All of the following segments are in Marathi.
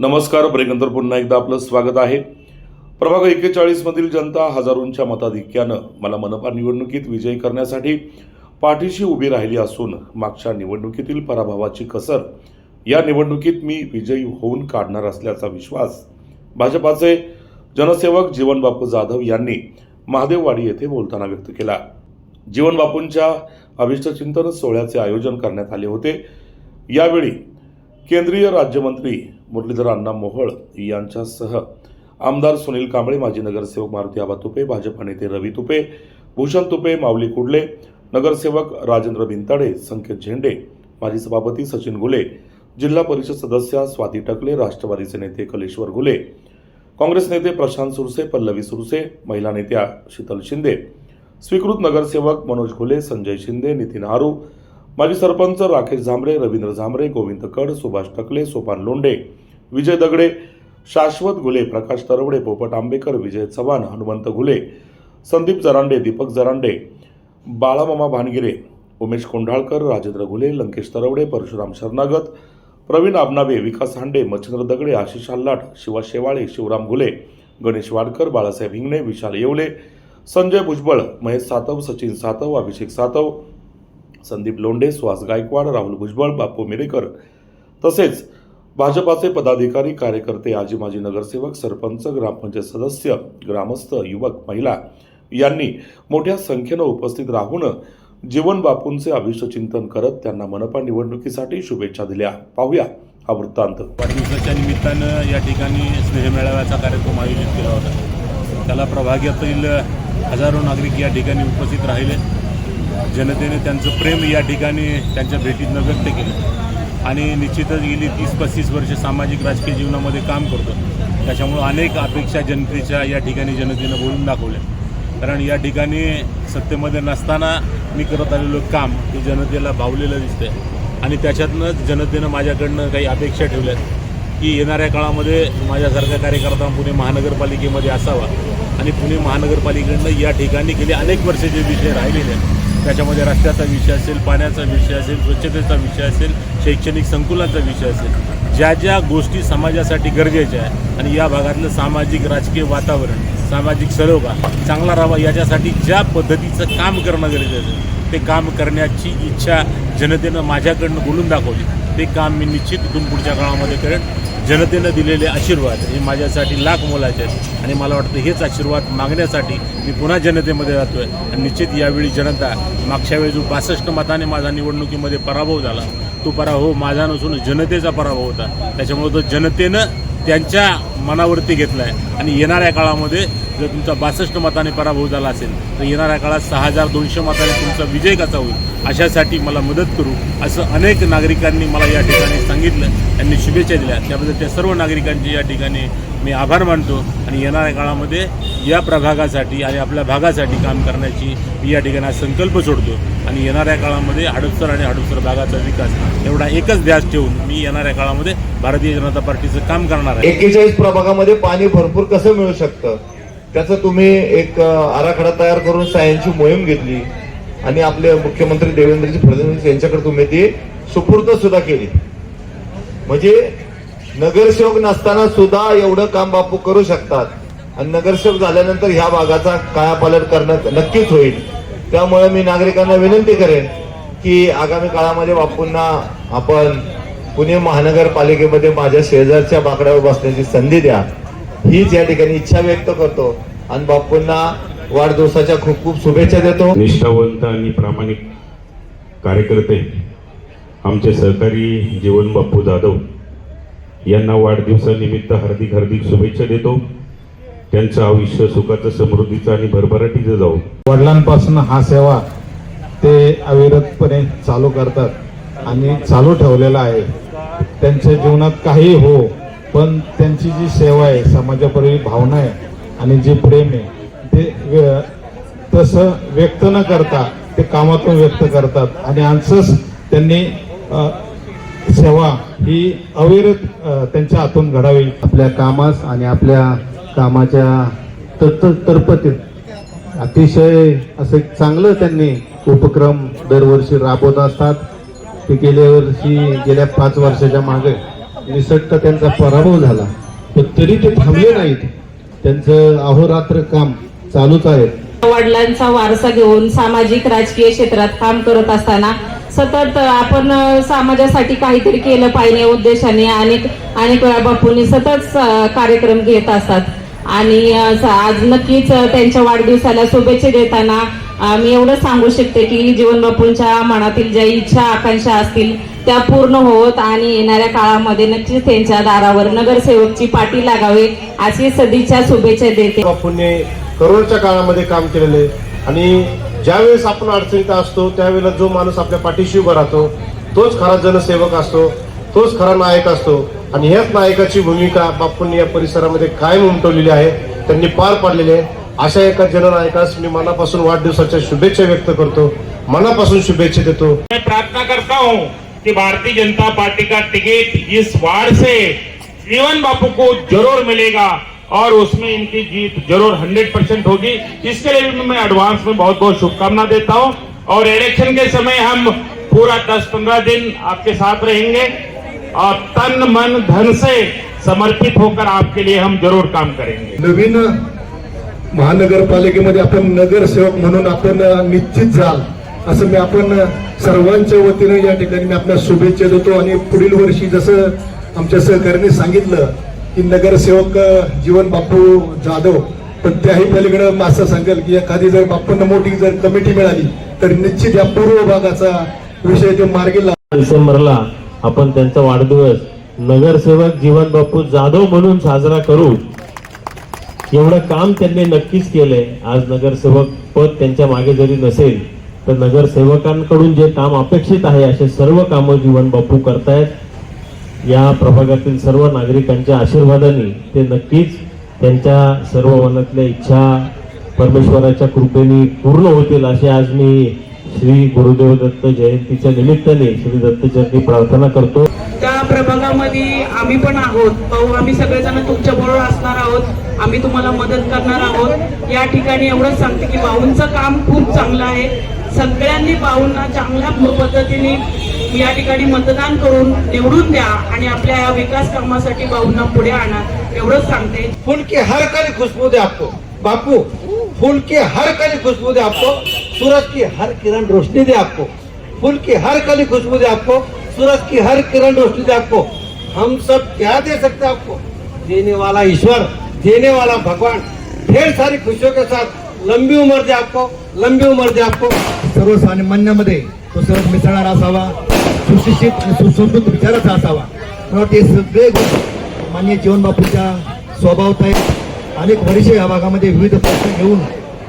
नमस्कार ब्रेकनंतर पुन्हा एकदा आपलं स्वागत आहे. प्रभाग एकेचाळीसमधील जनता हजारोंच्या मताधिक्यानं मला मनपा निवडणुकीत विजयी करण्यासाठी पाठीशी उभी राहिली असून मागच्या निवडणुकीतील पराभवाची कसर या निवडणुकीत मी विजयी होऊन काढणार असल्याचा विश्वास भाजपाचे जनसेवक जीवनबापू जाधव यांनी महादेववाडी येथे बोलताना व्यक्त केला. जीवनबापूंच्या अभिष्टचिंतन सोहळ्याचे आयोजन करण्यात आले होते. यावेळी केंद्रीय राज्यमंत्री मुरलीधर अण्णा मोहोळ यांच्यासह आमदार सुनील कांबळे माजी नगरसेवक मारुती आबा तुपे भाजपा नेते रवी तुपे भूषण तुपे माऊली कुडले नगरसेवक राजेंद्र भिंताडे संकेत झेंडे माजी सभापती सचिन घुले जिल्हा परिषद सदस्या स्वाती टकले राष्ट्रवादीचे नेते कलेश्वर घुले काँग्रेस नेते प्रशांत सुरसे पल्लवी सुरसे महिला नेत्या शीतल शिंदे स्वीकृत नगरसेवक मनोज घुले संजय शिंदे नितीन आरू माजी सरपंच राकेश झांबरे रवींद्र झांबरे गोविंद कड सुभाष टकले सोपान लोंडे विजय दगडे शाश्वत घुले प्रकाश तरवडे पोपट आंबेकर विजय चव्हाण हनुमंत घुले संदीप जरांडे दीपक जरांडे बाळामामा भानगिरे उमेश कोंढाळकर राजेंद्र घुले लंकेश तरवडे परशुराम शरणागत प्रवीण आबनावे विकास हांडे मच्छिंद्र दगडे आशिष आल्लाट शिवा शेवाळे शिवराम घुले गणेश वाडकर बाळासाहेब हिंगणे विशाल येवले संजय भुजबळ महेश सातव सचिन सातव अभिषेक सातव संदीप लोंढे सुहास गायकवाड राहुल भुजबळ बापू मिरेकर तसेच भाजपाचे पदाधिकारी कार्यकर्ते आजी माजी नगरसेवक सरपंच ग्रामपंचायत सदस्य ग्रामस्थ युवक महिला यांनी मोठ्या संख्येनं उपस्थित राहून जीवन बापूंचे अभिष्ट चिंतन करत त्यांना मनपा निवडणुकीसाठी शुभेच्छा दिल्या. पाहूया हा वृत्तांत. वाढदिवसाच्या निमित्तानं या ठिकाणी स्नेहमेळाव्याचा कार्यक्रम आयोजित केला होता. त्याला प्रभागातील हजारो नागरिक या ठिकाणी उपस्थित राहिले. जनतेने त्यांचं प्रेम या ठिकाणी त्यांच्या भेटीतनं व्यक्त केलं. आणि निश्चितच गेली तीस पस्तीस वर्ष सामाजिक राजकीय जीवनामध्ये काम करतो. त्याच्यामुळं अनेक अपेक्षा जनतेच्या या ठिकाणी जनतेनं बोलून दाखवल्या. कारण या ठिकाणी सत्तेमध्ये नसताना मी करत आलेलं काम हे जनतेला भावलेलं दिसतंय. आणि त्याच्यातनंच जनतेनं माझ्याकडनं काही अपेक्षा ठेवल्यात की येणाऱ्या काळामध्ये माझ्यासारखा कार्यकर्ता पुणे महानगरपालिकेमध्ये असावा. आणि पुणे महानगरपालिकेनं या ठिकाणी गेले अनेक वर्ष जे विषय राहिलेले आहेत. त्याच्यामध्ये रस्त्याचा विषय असेल पाण्याचा विषय असेल स्वच्छतेचा विषय असेल शैक्षणिक संकुलाचा विषय असेल ज्या ज्या गोष्टी समाजासाठी गरजेच्या आहे आणि या भागातलं सामाजिक राजकीय वातावरण सामाजिक सलोखा चांगला राहावा याच्यासाठी ज्या पद्धतीचं काम करणं गरजेचं आहे ते काम करण्याची इच्छा जनतेनं माझ्याकडनं बोलून दाखवली. ते काम मी निश्चित इथून पुढच्या काळामध्ये करेन. जनतेनं दिलेले आशीर्वाद हे माझ्यासाठी लाख मोलाचे आहेत. आणि मला वाटतं हेच आशीर्वाद मागण्यासाठी मी पुन्हा जनतेमध्ये जातोय आणि निश्चित यावेळी जनता मागच्या वेळी जो बासष्ट मताने माझा निवडणुकीमध्ये पराभव झाला तो पराभव माझा नसून जनतेचा पराभव होता. त्याच्यामुळे तो जनतेनं त्यांच्या मनावरती घेतला आहे आणि येणाऱ्या काळामध्ये जर तुमचा बासष्ट मताने पराभव झाला असेल तर येणाऱ्या काळात सहा हजार दोनशे मताने तुमचा विजय कसा होईल? अशासाठी मला मदत करू असं अनेक नागरिकांनी मला या ठिकाणी सांगितलं. त्यांनी शुभेच्छा दिल्या. त्याबद्दल त्या सर्व नागरिकांचे या ठिकाणी मी आभार मानतो. आणि येणाऱ्या काळामध्ये या प्रभागासाठी आणि आपल्या भागासाठी काम करण्याची मी या ठिकाणी संकल्प सोडतो. आणि येणाऱ्या काळामध्ये हडपसर आणि हडपसर भागाचा विकास एवढा एकच ध्यास ठेवून मी येणाऱ्या काळामध्ये भारतीय जनता पार्टीचं काम करणार आहे. एक्केचाळीस प्रभागामध्ये पाणी भरपूर कसं मिळू शकतं? त्याचं तुम्ही एक आराखडा तयार करून सायन्सची मोहीम घेतली आणि आपले मुख्यमंत्री देवेंद्रजी फडणवीस यांच्याकडे तुम्ही ती सुपूर्द सुद्धा केली. म्हणजे नगरसेवक नसताना सुद्धा एवढं काम बापू करू शकतात. आणि नगरसेवक झाल्यानंतर ह्या भागाचा कायापालट करणं नक्कीच होईल. त्यामुळे मी नागरिकांना विनंती करेन की आगामी काळामध्ये बापूंना आपण पुणे महानगरपालिकेमध्ये माझ्या शेजारच्या बाकड्यावर बसण्याची संधी द्या. हीच या ठिकाणी इच्छा व्यक्त करतो. आणि बापूंना वाढदिवसाच्या खूप खूप शुभेच्छा देतो. निष्ठावंत आणि प्रामाणिक कार्यकर्ते आमचे सहकारी जीवन बापू जाधव यांना वाढदिवसानिमित्त हार्दिक हार्दिक शुभेच्छा देतो. त्यांचं आयुष्य सुखाचं समृद्धीचं आणि भरभराटीचं जाऊ वडिलांपासून हा सेवा ते अविरतपणे चालू करतात आणि चालू ठेवलेला आहे. त्यांच्या जीवनात काही हो पण त्यांची जी सेवा आहे समाजापूर्वी भावना आहे आणि जे प्रेम आहे ते व्य- तसं व्यक्त न करता ते कामातून व्यक्त करतात. आणि असंच त्यांनी सेवा ही अविरत त्यांच्या हातून घडावी. आपल्या कामास आणि आपल्या कामाच्या तत् तरपतीत अतिशय असं चांगलं त्यांनी उपक्रम दरवर्षी राबवत असतात. ते गेल्या वर्षी गेल्या पाच वर्षाच्या मागे निसटता त्यांचा पराभव झाला. पण तरी ते थांबले नाहीत. त्यांचं अहोरात्र काम चालूच आहे. वडिलांचा वारसा घेऊन सामाजिक राजकीय क्षेत्रात काम करत असताना सतत आपण समाजासाठी काहीतरी केलं पाहिजे उद्देशाने अनेक अनेक वेळा बापूंनी सतत कार्यक्रम घेत असतात. आणि आज नक्कीच त्यांच्या वाढदिवसाला शुभेच्छा देताना मी एवढं सांगू शकते की जीवन बापूंच्या मनातील ज्या इच्छा आकांक्षा असतील त्या पूर्ण होत आणि येणाऱ्या काळामध्ये नक्कीच त्यांच्या दारावर नगरसेवकची पाठी लागावी अशी सदिच्छा शुभेच्छा देते. बापूंनी करोडच्या काळामध्ये काम केलेले आणि ज्यावेळेस आपण अडचणीत असतो त्यावेळेला जो माणूस आपल्या पाठीशी उभा राहतो तोच खरा जनसेवक असतो तोच खरा नायक असतो. आणि ह्याच नायकाची भूमिका बापूंनी या परिसरामध्ये कायम उमटवलेली आहे त्यांनी पार पाडलेली आहे. अशा एका जननायकास मी मनापासून वाढदिवसाच्या शुभेच्छा व्यक्त करतो. मनापासून शुभेच्छा देतो. मैं प्रार्थना करता हूं कि भारतीय जनता पार्टी का टिकट इस वार्ड से जीवन बापू को जरूर मिलेगा। और उसमें इनकी जीत जरूर 100 परसेंट होगी। इसके लिए भी मैं एडवांस में बहुत बहुत शुभकामना देता हूं। और इलेक्शन के समय हम पूरा 10-15 दिन आपके साथ रहेंगे। और तन मन धन से समर्पित होकर आपके लिए हम जरूर काम करेंगे। नवीन महानगरपालिकेमध्ये आपण नगरसेवक म्हणून आपण निश्चित जाल असं मी आपण सर्वांच्या वतीनं या ठिकाणी मी आपल्या शुभेच्छा देतो. आणि पुढील वर्षी जसं आमच्या सहकार्याने सांगितलं की नगरसेवक जीवन बापू जाधव पण त्याही पलीकडे असं सांगेल की एखादी जर बापूंना मोठी जर कमिटी मिळाली तर निश्चित या पूर्व भागाचा विषय ते मार्गी डिसेंबरला आपण त्यांचा वाढदिवस नगरसेवक जीवन बापू जाधव म्हणून साजरा करू. एवढं काम त्यांनी नक्कीच केलंय. आज नगरसेवक पद त्यांच्या मागे जरी नसेल तर नगरसेवकांकडून जे काम अपेक्षित आहे असे सर्व कामं जीवन बापू करतायत. या प्रभागातील सर्व नागरिकांच्या आशीर्वादाने ते नक्कीच त्यांच्या सर्व मनातल्या इच्छा परमेश्वराच्या कृपेने पूर्ण होतील असे आज मी श्री गुरुदेव दत्त जयंतीच्या निमित्ताने श्री जयंती प्रार्थना करतो. त्या प्रभागामध्ये आम्ही पण आहोत. भाऊ आम्ही सगळेजण तुमच्या बरोबर असणार आहोत. आम्ही तुम्हाला मदत करणार आहोत. या ठिकाणी एवढंच सांगते की भाऊंचं काम खूप चांगलं आहे. सगळ्यांनी भाऊंना चांगल्या पद्धतीने या ठिकाणी मतदान करून निवडून द्या आणि आपल्या या विकास कामासाठी भाऊंना पुढे आणा एवढंच सांगते. फुलकी हर कली खुशबू दे आपको. बापू फुलकी हर कली खुशबू दे आपको. सूरज की हर किरण रोशनी दे आपको. फूल की हर कली खुशबू दे आपको. सूरज की हर किरण रोशनी दे आपको. हम सब क्या दे सकते हैं आपको? देने वाला ईश्वर देने वाला भगवान ढेर सारी खुशियों के साथ लंबी उम्र दे आपको. लंबी उमर द्या. सर्वसामान्यामध्ये तो सहज मिसळणारा असावा. सुशिक्षित आणि सुसंस्कृत विचाराचा असावा. मला वाटते सगळे गोष्ट मान्य जीवन बापूच्या आहेत. अनेक वर्षे या भागामध्ये विविध प्रश्न घेऊन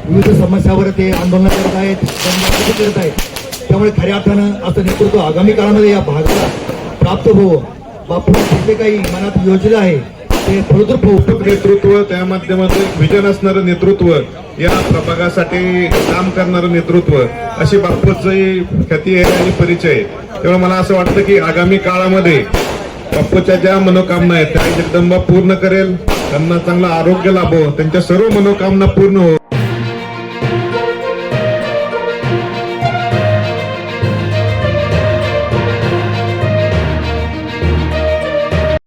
विविध समस्यावर ते आंदोलन करत आहेत करत आहेत. त्यामुळे खऱ्या अर्थानं असं नेतृत्व आगामी काळामध्ये या भागाला प्राप्त होवं. बापू जे काही मनात योजना आहे ते फलद्रूप होऊ नेतृत्व त्या माध्यमातून विजन असणारं नेतृत्व या प्रभागासाठी काम करणारं नेतृत्व अशी बापूची ख्याती आहे आणि परिचय आहे. त्यामुळे मला असं वाटतं की आगामी काळामध्ये बापूच्या ज्या मनोकामना आहेत त्या जगदंबा पूर्ण करेल त्यांना चांगलं आरोग्य लाभो त्यांच्या सर्व मनोकामना पूर्ण हो.